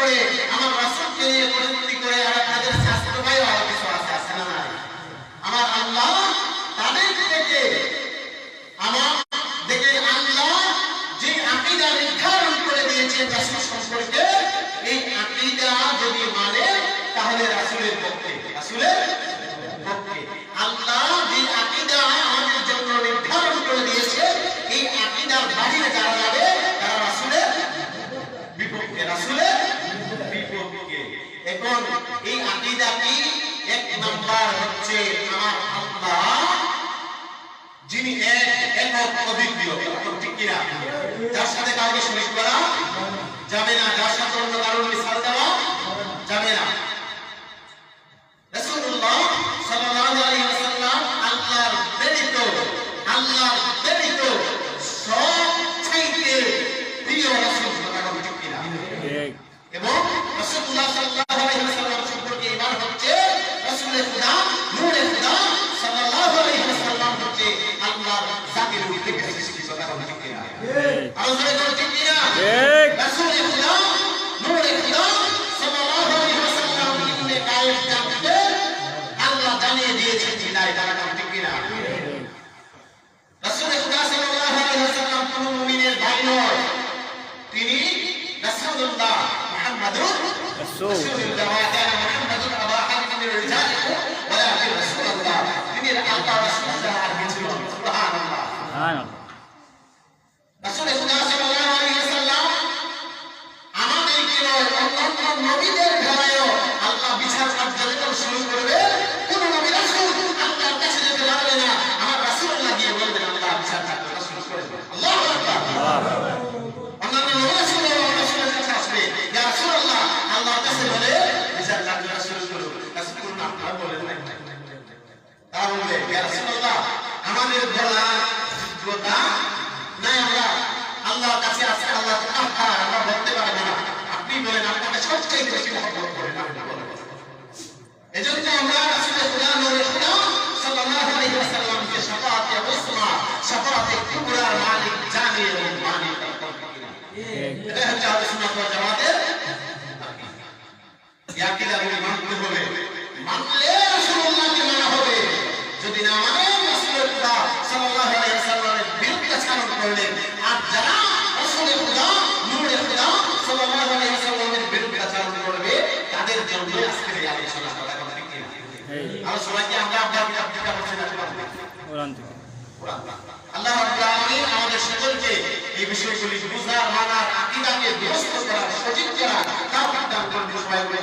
করে, আমার রাসূলকে নিয়ে কটূক্তি করে আর তাদের শাস্ত্র আরও কিছু আছে আছে না আমার আল্লাহ তাদের থেকে আমার দেখে আল্লাহ যে আকীদা নির্ধারণ করে দিয়েছেন রাসূল সম্পর্কে, এই আকীদা যদি মানে তাহলে রাসূলের পক্ষে রাসূলের পক্ষে। আল্লাহ যে আকীদা আমাদের জন্য নির্ধারণ করে দিয়েছে, এই আকীদার বাহিরে যারা যাবে, তারা রাসূলের বিপক্ষে বিপক্ষে এখন এই আকীদা কি? এক নাম্বার হচ্ছে আমার আল্লাহ, যিনি এক একক অদ্বিতীয় ঠিক কিনা? ঠিক কিনা আরও জোরে বলতে ঠিক কিনা ঠিক রাসূলের খোদা নূরে খোদা সাল্লাল্লাহু আলাইহি ওয়াসাল্লাম ইবনে কায়েম জানতে আল্লাহ জানিয়ে দিয়েছেন হিদায়াত কথা বলতে ঠিক কিনা রাসূল খুদা সাল্লাল্লাহু আলাইহি ওয়াসাল্লাম কোন মুমিনের ভাই নয় তিনি রাসূলুল্লাহ মুহাম্মাদুর রাসূলুল্লাহ ওয়া কানা মুহাম্মাদুর আবা হাদিন মিন রিজালিকুম ওয়ালাকিন রাসূলুল্লাহ তিনি আল্লাহ রাসূলুল্লাহ রাসূল বলেন না রাসূলুল্লাহ আমাদের বলা যোগ্যতা? নাই আমরা আল্লাহর কাছে আছে আল্লাহ তো আমরা বলতে পারব না। আপনি বলেন আপনাকে সবচেয়ে বেশি মহব্বত করেন আপনি বলেন। এজন্য আমরা রাসূলের খুদা নূরে খুদা সাল্লাল্লাহু আলাইহি ওয়াসাল্লামকে শাফাআতে উসমা শাফাআতে কুবরার মালিক জানি এবং মানি এটা হচ্ছে আহলে সুন্নাত জামাতের ইয়াকিদা যারা আলোচনা কথা আল্লাহ রাব্বুল আলামিন আমাদের সকলকে সবাই বলে